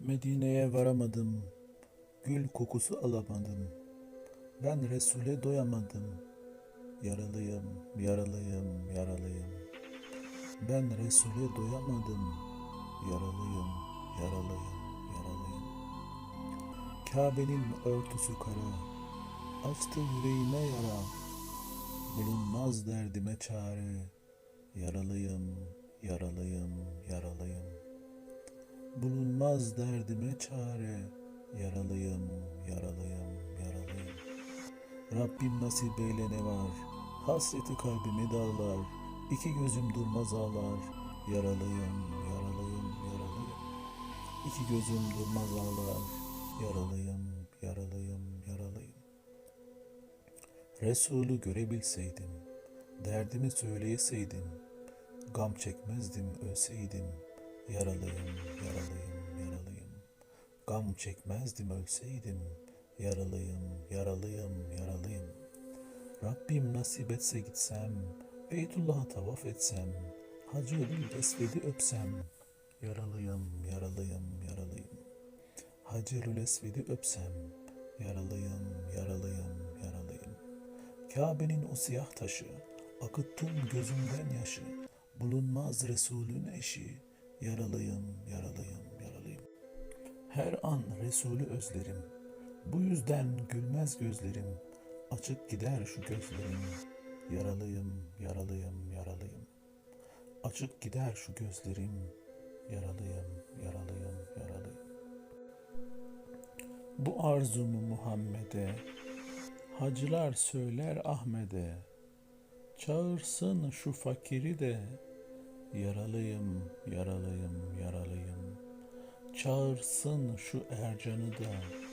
Medine'ye varamadım, gül kokusu alamadım. Ben Resul'e doyamadım. Yaralıyım, yaralıyım, yaralıyım. Ben Resul'e doyamadım. Yaralıyım, yaralıyım, yaralıyım. Kabe'nin örtüsü kara, açtı yüreğime yara. Bulunmaz derdime çare. Yaralıyım, yaralıyım. Bulunmaz derdime çare. Yaralıyım, yaralıyım, yaralıyım. Rabbim nasip eyle ne var. Hasreti kalbimi dağlar. İki gözüm durmaz ağlar. Yaralıyım, yaralıyım, yaralıyım. İki gözüm durmaz ağlar. Yaralıyım, yaralıyım, yaralıyım. Resulü görebilseydim, derdimi söyleyeseydim, gam çekmezdim ölseydim, yaralıyım. Gam çekmezdim ölseydim, yaralıyım, yaralıyım, yaralıyım. Rabbim nasip etse gitsem, Beytullah'a tavaf etsem, Hacerül Esved'i öpsem, yaralıyım, yaralıyım, yaralıyım. Hacerül Esved'i öpsem, yaralıyım, yaralıyım, yaralıyım. Kabe'nin o siyah taşı, akıttım gözümden yaşı, bulunmaz Resulün eşi, yaralıyım, yaralıyım. Her an Resulü özlerim, bu yüzden gülmez gözlerim, açık gider şu gözlerim, yaralıyım, yaralıyım, yaralıyım. Açık gider şu gözlerim, yaralıyım, yaralıyım, yaralıyım. Bu arzumu Muhammed'e, hacılar söyler Ahmet'e, çağırsın şu fakiri de, yaralıyım, yaralıyım, yaralıyım. Çağırsın şu Ercan'ı da.